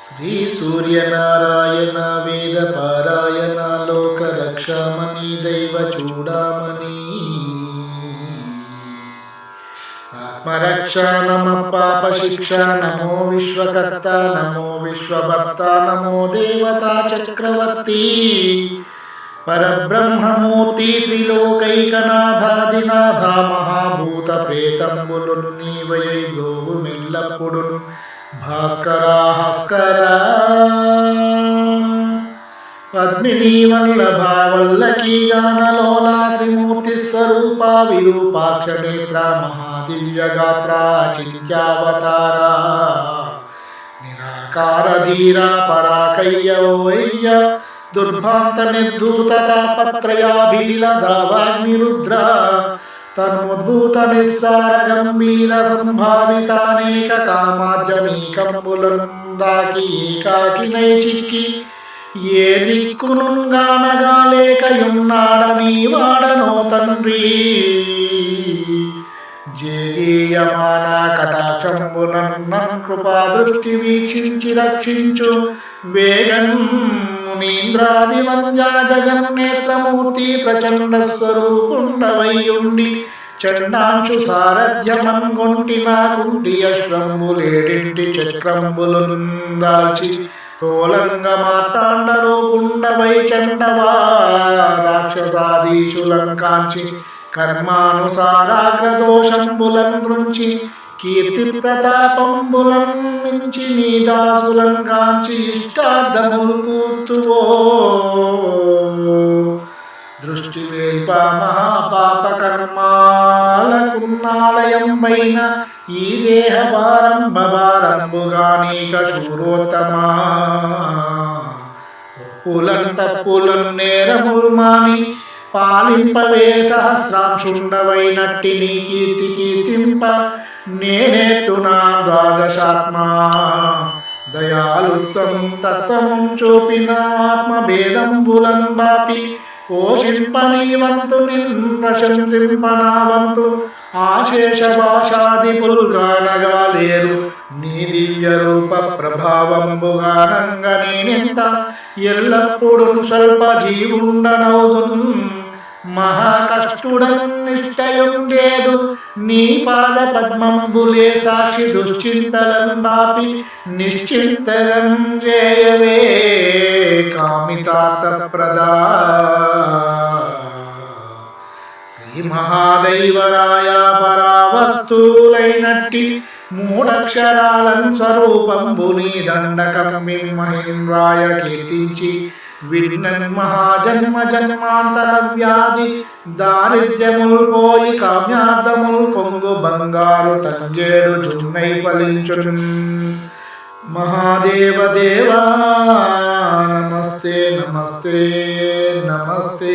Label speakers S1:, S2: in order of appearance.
S1: శ్రీ సూర్యనారాయణ వేద పారాయణ లోక రక్షామణి దైవ చూడామణి ఆత్మరక్ష నమ పాప శిక్ష నమో విశ్వకర్త నమో విశ్వభర్త నమో దేవతా చక్రవర్తి. పరబ్రహ్మమూర్తి త్రిలోకైకనాథాదినాథ మహాభూత ప్రేతంబులు నీవయై గోవు మెల్లప్పుడు భాస్కరా భాస్కరా పద్మిని వల్లభ వల్లకీ గానలోలా త్రిమూర్తి స్వరూప విరూపాక్ష నేత్ర మహాదివ్య గాత్ర నిరాకార ధీర పరాకయ్య వయ్య దుర్భాంత నిర్ధూత తాపత్రయాభీల దావాగ్నిరుద్ర తన్ముద్భూత సంభావితానేక కామాద్యమీకంబులందాకి ఏకాకి నైచిక్కి. ఏ దిక్కునుగానగా దిక్కునుగానగాలేకయున్నాడని వాడనో తండ్రి జేయమాన కటాక్షంబులన్న కృపా దృష్టి వీక్షించి రక్షించు. వేగం మునీంద్రాది వంద్యా జగన్నేత్రమూర్తి ప్రచండ స్వరూపుండవయ్యుండి చండాంశు సారథ్యమన్గొంటి నాకుంటి అశ్వంబులేడింటి చక్రంబులుందాల్చి తోలంగ మార్తాండరూపుండవై చండవా రాక్షసాదీశులం కాంచి కర్మానుసారాగ్రదోషంబులం దృంచి కీర్తి ప్రతాపంబులం మించి నీ దాసులం కాంచి ఇష్టార్థములు కూర్చువో దృష్టి వేల్ప మహాపాప కర్మాలకున్నాలయం పైన ఈ దేహ భారంభారంభుగా నీక శూరోత్తమా. పులం తప్పులం నేరములు మాని పాలింపవే సహస్రాంశుండవైనట్టి నీ కీర్తి కీర్తింప. నేనే నేనేతునా ద్వాదశాత్మా. దయాలుత్వం తత్వం చూపిన ఆత్మభేదంబులం బాపి. పోషింపనీవంతు ప్రశంసింపనావంతు. ఆశేష భాషాది పుల్గానగా లేరు. నీ దివ్య రూప ప్రభావంబుగానంగా నేనెంత? ఎల్లప్పుడూ స్వల్ప జీవుండనవుతుంది మహాకష్టుడన్ నిష్టయుండేదు నీ పాద పద్మంబులే సాక్షి దుశ్చింతలం బాపి నిశ్చింతలం చేయవే కామితాత ప్రదా శ్రీ మహాదైవరాయ పరావస్తులైనట్టి మూడక్షరాలను స్వరూపంబుని దండకం మహేంద్రాయ కీర్తించి మహాజన్మ జన్మాంతర వ్యాధి దారిద్ర్యములు పోయి కామ్యార్థములు కొంగు బంగారు తంగేడు జున్నై ఫలించు మహాదేవ దేవా నమస్తే నమస్తే నమస్తే.